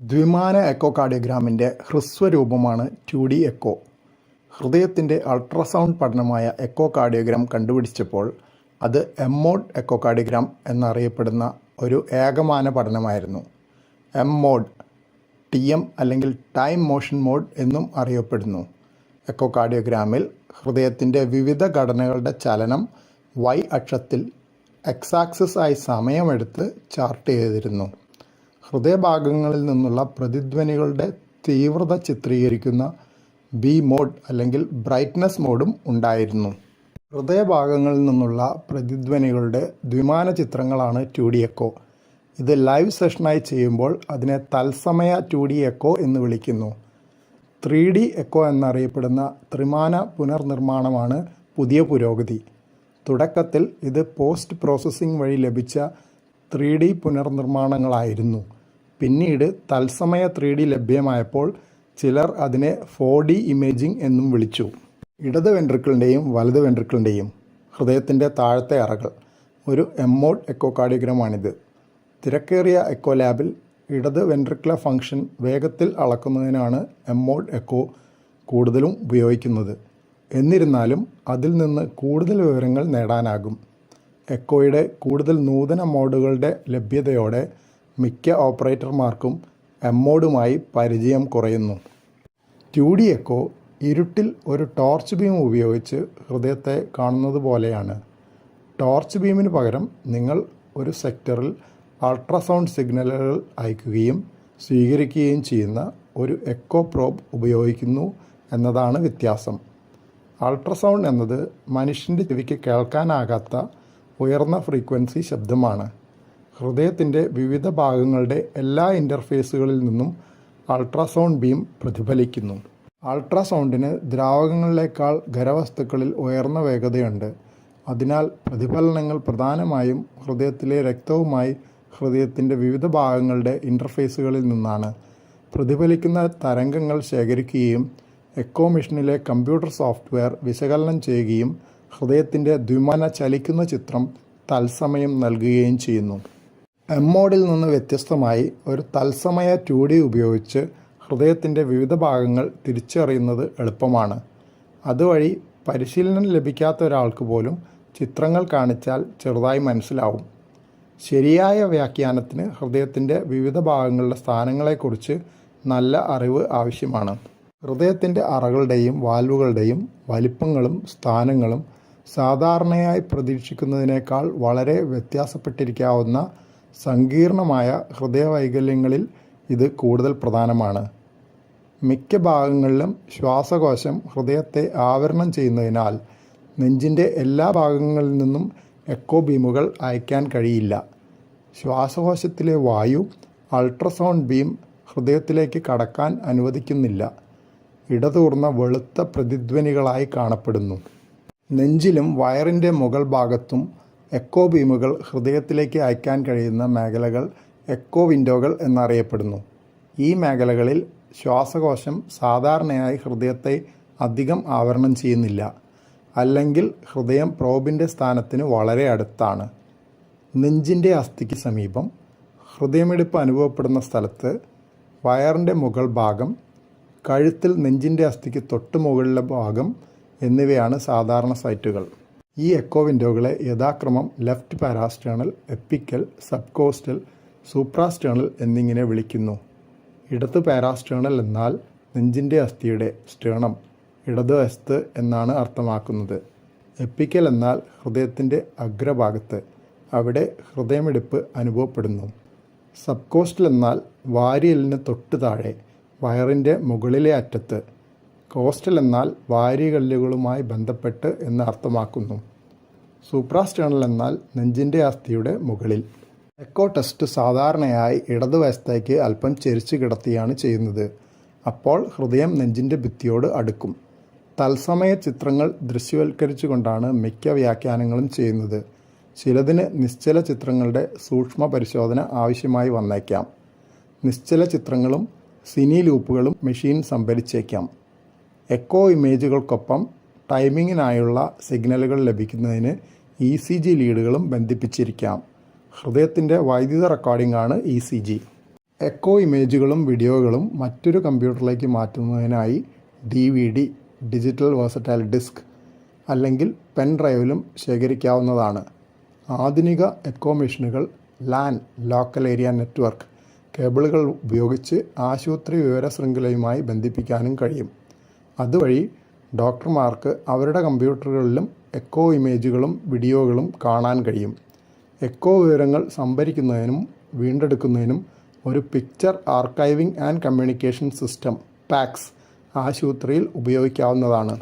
ദ്വിമാന എക്കോകാർഡിയോഗ്രാമിന്റെ ഹ്രസ്വരൂപമാണ് ടു ഡി എക്കോ. ഹൃദയത്തിന്റെ അൾട്രാസൗണ്ട് പഠനമായ എക്കോകാർഡിയോഗ്രാം കണ്ടുപിടിച്ചപ്പോൾ അത് എമ്മോഡ് എക്കോകാർഡിയോഗ്രാം എന്നറിയപ്പെടുന്ന ഒരു ഏകമാന പഠനമായിരുന്നു. എം മോഡ് ടി എം അല്ലെങ്കിൽ ടൈം മോഷൻ മോഡ് എന്നും അറിയപ്പെടുന്നു. എക്കോകാർഡിയോഗ്രാമിൽ ഹൃദയത്തിന്റെ വിവിധ ഘടനകളുടെ ചലനം വൈ അക്ഷത്തിൽ എക്സാക്സസ് ആയി സമയമെടുത്ത് ചാർട്ട് ചെയ്തിരുന്നു. ഹൃദയഭാഗങ്ങളിൽ നിന്നുള്ള പ്രതിധ്വനികളുടെ തീവ്രത ചിത്രീകരിക്കുന്ന ബി മോഡ് അല്ലെങ്കിൽ ബ്രൈറ്റ്നസ് മോഡും ഉണ്ടായിരുന്നു. ഹൃദയഭാഗങ്ങളിൽ നിന്നുള്ള പ്രതിധ്വനികളുടെ ദ്വിമാന ചിത്രങ്ങളാണ് ടു ഡി എക്കോ. ഇത് ലൈവ് സെഷനായി ചെയ്യുമ്പോൾ അതിനെ തത്സമയ ടു ഡി എക്കോ എന്ന് വിളിക്കുന്നു. ത്രീ ഡി എക്കോ എന്നറിയപ്പെടുന്ന ത്രിമാന പുനർനിർമ്മാണമാണ് പുതിയ പുരോഗതി. തുടക്കത്തിൽ ഇത് പോസ്റ്റ് പ്രോസസ്സിംഗ് വഴി ലഭിച്ച ത്രീ ഡി പുനർനിർമ്മാണങ്ങളായിരുന്നു. പിന്നീട് തത്സമയ ത്രീ ഡി ലഭ്യമായപ്പോൾ ചിലർ അതിനെ ഫോർ ഡി ഇമേജിംഗ് എന്നും വിളിച്ചു. ഇടത് വെൻട്രിക്കിളിന്റെയും വലത് വെൻട്രിക്കിളിന്റെയും ഹൃദയത്തിന്റെ താഴത്തെ അറകൾ. ഒരു എമ്മോഡ് എക്കോകാർഡിയോഗ്രാമാണിത്. തിരക്കേറിയ എക്കോ ലാബിൽ ഇടത് വെൻട്രിക്കുലർ ഫംഗ്ഷൻ വേഗത്തിൽ അളക്കുന്നതിനാണ് എമ്മോഡ് എക്കോ കൂടുതലും ഉപയോഗിക്കുന്നത്. എന്നിരുന്നാലും അതിൽ നിന്ന് കൂടുതൽ വിവരങ്ങൾ നേടാനാകും. എക്കോയുടെ കൂടുതൽ നൂതന മോഡുകളുടെ ലഭ്യതയോടെ മിക്ക ഓപ്പറേറ്റർമാർക്കും എമ്മോഡുമായി പരിചയം കുറയുന്നു. ട്യൂഡിയക്കോ ഇരുട്ടിൽ ഒരു ടോർച്ച് ബീം ഉപയോഗിച്ച് ഹൃദയത്തെ കാണുന്നത് പോലെയാണ്. ടോർച്ച് ബീമിന് പകരം നിങ്ങൾ ഒരു സെക്ടറിൽ അൾട്രാസൗണ്ട് സിഗ്നലുകൾ അയക്കുകയും സ്വീകരിക്കുകയും ചെയ്യുന്ന ഒരു എക്കോ പ്രോബ് ഉപയോഗിക്കുന്നു എന്നതാണ് വ്യത്യാസം. അൾട്രാസൗണ്ട് എന്നത് മനുഷ്യന്റെ ചെവിക്ക് കേൾക്കാനാകാത്ത ഉയർന്ന ഫ്രീക്വൻസി ശബ്ദമാണ്. ഹൃദയത്തിന്റെ വിവിധ ഭാഗങ്ങളുടെ എല്ലാ ഇന്റർഫേസുകളിൽ നിന്നും അൾട്രാസൗണ്ട് ബീം പ്രതിഫലിക്കുന്നു. അൾട്രാസൗണ്ടിന് ദ്രാവകങ്ങളിലേക്കാൾ ഖരവസ്തുക്കളിൽ ഉയർന്ന വേഗതയുണ്ട്. അതിനാൽ പ്രതിഫലനങ്ങൾ പ്രധാനമായും ഹൃദയത്തിലെ രക്തവുമായി ഹൃദയത്തിന്റെ വിവിധ ഭാഗങ്ങളുടെ ഇന്റർഫേസുകളിൽ നിന്നാണ്. പ്രതിഫലിക്കുന്ന തരംഗങ്ങൾ ശേഖരിക്കുകയും എക്കോ മിഷനിലെ കമ്പ്യൂട്ടർ സോഫ്റ്റ്വെയർ വിശകലനം ചെയ്യുകയും ഹൃദയത്തിന്റെ ദ്വിമാന ചലിക്കുന്ന ചിത്രം തത്സമയം നൽകുകയും ചെയ്യുന്നു. എമ്മോഡിൽ നിന്ന് വ്യത്യസ്തമായി ഒരു തത്സമയ ടു ഡി ഉപയോഗിച്ച് ഹൃദയത്തിന്റെ വിവിധ ഭാഗങ്ങൾ തിരിച്ചറിയുന്നത് എളുപ്പമാണ്. അതുവഴി പരിശീലനം ലഭിക്കാത്ത ഒരാൾക്ക് പോലും ചിത്രങ്ങൾ കാണിച്ചാൽ ചെറുതായി മനസ്സിലാവും. ശരിയായ വ്യാഖ്യാനത്തിന് ഹൃദയത്തിന്റെ വിവിധ ഭാഗങ്ങളുടെ സ്ഥാനങ്ങളെക്കുറിച്ച് നല്ല അറിവ് ആവശ്യമാണ്. ഹൃദയത്തിന്റെ അറകളുടെയും വാൽവുകളുടെയും വലിപ്പങ്ങളും സ്ഥാനങ്ങളും സാധാരണയായി പ്രതീക്ഷിക്കുന്നതിനേക്കാൾ വളരെ വ്യത്യാസപ്പെട്ടിരിക്കാവുന്ന സങ്കീർണമായ ഹൃദയവൈകല്യങ്ങളിൽ ഇത് കൂടുതൽ പ്രധാനമാണ്. മിക്ക ഭാഗങ്ങളിലും ശ്വാസകോശം ഹൃദയത്തെ ആവരണം ചെയ്യുന്നതിനാൽ നെഞ്ചിന്റെ എല്ലാ ഭാഗങ്ങളിൽ നിന്നും എക്കോ ബീമുകൾ അയക്കാൻ കഴിയില്ല. ശ്വാസകോശത്തിലെ വായു അൾട്രാസൗണ്ട് ബീം ഹൃദയത്തിലേക്ക് കടക്കാൻ അനുവദിക്കുന്നില്ല. ഇടതൂർന്ന വെളുത്ത പ്രതിധ്വനികളായി കാണപ്പെടുന്നു. നെഞ്ചിലും വയറിന്റെ മുകൾ ഭാഗത്തും എക്കോ ബീമുകൾ ഹൃദയത്തിലേക്ക് അയക്കാൻ കഴിയുന്ന മേഖലകൾ എക്കോ വിൻഡോകൾ എന്നറിയപ്പെടുന്നു. ഈ മേഖലകളിൽ ശ്വാസകോശം സാധാരണയായി ഹൃദയത്തെ അധികം ആവരണം ചെയ്യുന്നില്ല. അല്ലെങ്കിൽ ഹൃദയം പ്രോബിന്റെ സ്ഥാനത്തിന് വളരെ അടുത്താണ്. നെഞ്ചിന്റെ അസ്ഥിക്ക് സമീപം ഹൃദയമിടിപ്പ് അനുഭവപ്പെടുന്ന സ്ഥലത്ത് വയറിന്റെ മുകൾ ഭാഗം കഴുത്തിൽ നെഞ്ചിന്റെ അസ്ഥിക്ക് തൊട്ട് മുകളിലെ ഭാഗം എന്നിവയാണ് സാധാരണ സൈറ്റുകൾ. ഈ എക്കോ വിൻഡോകളെ യഥാക്രമം ലെഫ്റ്റ് പാരാസ്റ്റേണൽ എപ്പിക്കൽ സബ്കോസ്റ്റൽ സൂപ്രാസ്റ്റേണൽ എന്നിങ്ങനെ വിളിക്കുന്നു. ഇടത് പാരാസ്റ്റേണൽ എന്നാൽ നെഞ്ചിന്റെ അസ്ഥിയുടെ സ്റ്റേണം ഇടത് അസ്ത് എന്നാണ് അർത്ഥമാക്കുന്നത്. എപ്പിക്കൽ എന്നാൽ ഹൃദയത്തിന്റെ അഗ്രഭാഗത്ത് അവിടെ ഹൃദയമിടിപ്പ് അനുഭവപ്പെടുന്നു. സബ്കോസ്റ്റൽ എന്നാൽ വാരിയലിന് തൊട്ട് താഴെ വയറിന്റെ മുകളിലെ അറ്റത്ത് കോസ്റ്റൽ എന്നാൽ വാരികല്ലുകളുമായി ബന്ധപ്പെട്ട് എന്ന് അർത്ഥമാക്കുന്നു. സൂപ്രാസ്റ്റേണൽ എന്നാൽ നെഞ്ചിന്റെ അസ്ഥിയുടെ മുകളിൽ. എക്കോ ടെസ്റ്റ് സാധാരണയായി ഇടതുവശത്തേക്ക് അല്പം ചെരിച്ചു കിടത്തിയാണ് ചെയ്യുന്നത്. അപ്പോൾ ഹൃദയം നെഞ്ചിന്റെ ഭിത്തിയോട് അടുക്കും. തത്സമയ ചിത്രങ്ങൾ ദൃശ്യവൽക്കരിച്ചുകൊണ്ടാണ് മിക്ക വ്യാഖ്യാനങ്ങളും ചെയ്യുന്നത്. ചിലതിന് നിശ്ചല ചിത്രങ്ങളുടെ സൂക്ഷ്മ പരിശോധന ആവശ്യമായി വന്നേക്കാം. നിശ്ചല ചിത്രങ്ങളും സിനി ലൂപ്പുകളും മെഷീൻ സംഭരിച്ചേക്കാം. എക്കോ ഇമേജുകൾക്കൊപ്പം ടൈമിങ്ങിനായുള്ള സിഗ്നലുകൾ ലഭിക്കുന്നതിന് ഇ സി ജി ലീഡുകളും ബന്ധിപ്പിച്ചിരിക്കാം. ഹൃദയത്തിന്റെ വൈദ്യുത റെക്കോർഡിംഗ് ആണ് ഇ സി ജി. എക്കോ ഇമേജുകളും വീഡിയോകളും മറ്റൊരു കമ്പ്യൂട്ടറിലേക്ക് മാറ്റുന്നതിനായി D V D digital versatile disc അല്ലെങ്കിൽ പെൻ ഡ്രൈവിലും ശേഖരിക്കാവുന്നതാണ്. ആധുനിക എക്കോ മെഷീനുകൾ ലാൻ ലോക്കൽ ഏരിയ നെറ്റ്വർക്ക് കേബിളുകൾ ഉപയോഗിച്ച് ആശുപത്രി വിവര ശൃംഖലയുമായി ബന്ധിപ്പിക്കാനും കഴിയും. അതുവഴി ഡോക്ടർമാർക്ക് അവരുടെ കമ്പ്യൂട്ടറുകളിലും എക്കോ ഇമേജുകളും വീഡിയോകളും കാണാൻ കഴിയും. എക്കോ വിവരങ്ങൾ സംഭരിക്കുന്നതിനും വീണ്ടെടുക്കുന്നതിനും ഒരു picture archiving and communication system PACS ആശുപത്രിയിൽ ഉപയോഗിക്കാവുന്നതാണ്.